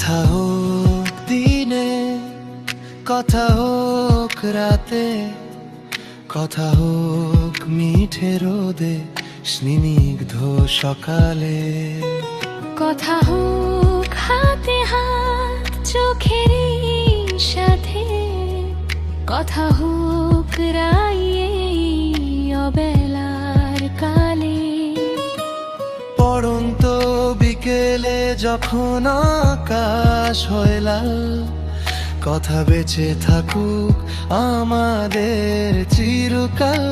কথা হোক দিনে, কথা হোক রাতে, কথা হোক মিঠে রোদে, স্নিগ্ধ সকালে। কথা হোক হাতে হাত চোখের সাথে, কথা হোক রাইয়ে যখন আকাশ হয় লাল কথা বেঁচে থাকুক আমাদের চিরকাল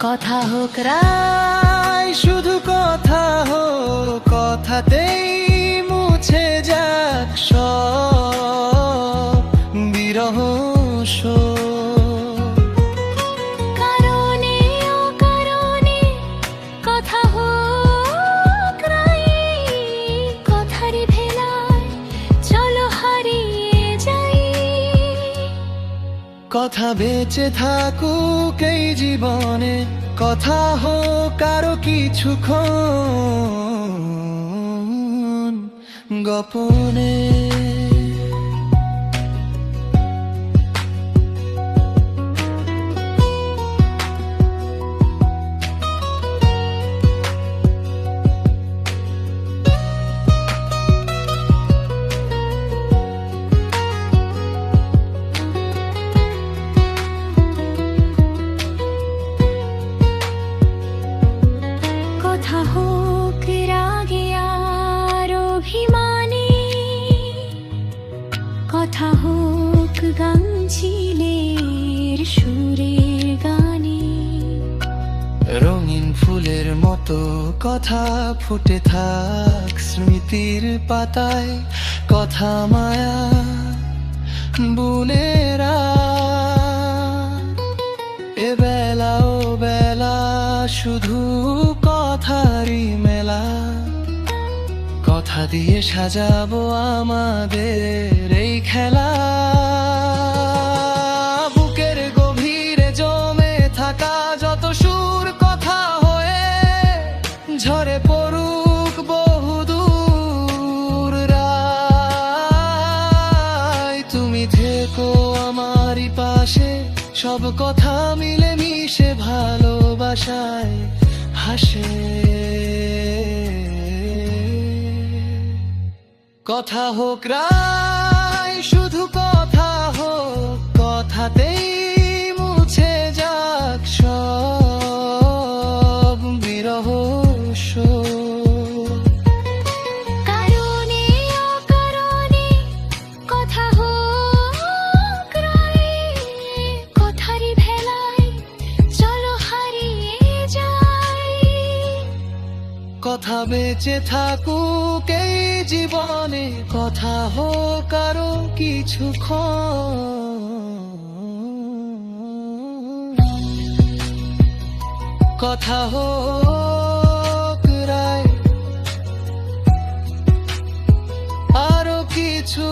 কথা হোক রায় শুধু কথা হোক কথাতেই মুছে যাক সব বিরহ শোক। কথা বেঁচে থাকুক এই জীবনে কথা হোক কারও কিছু কিছুক্ষণ গোপনে। কথা গানে। রঙিন ফুলের মতো কথা ফুটে থাক স্মৃতির পাতায়। কথা মায়া, বুনেরা। এ বেলা ও বেলা শুধু কথারই মেলা। কথা দিয়ে সাজাবো আমাদের থেকো আমারই পাশে সব কথা মিলে মিশে ভালোবাসায় হাসে। কথা হোক রায় শুধু কথা কথা বেঁচে থাকুক এই জীবনে কথা হোক আরও কিছু কথা হোক রায় আরও কিছু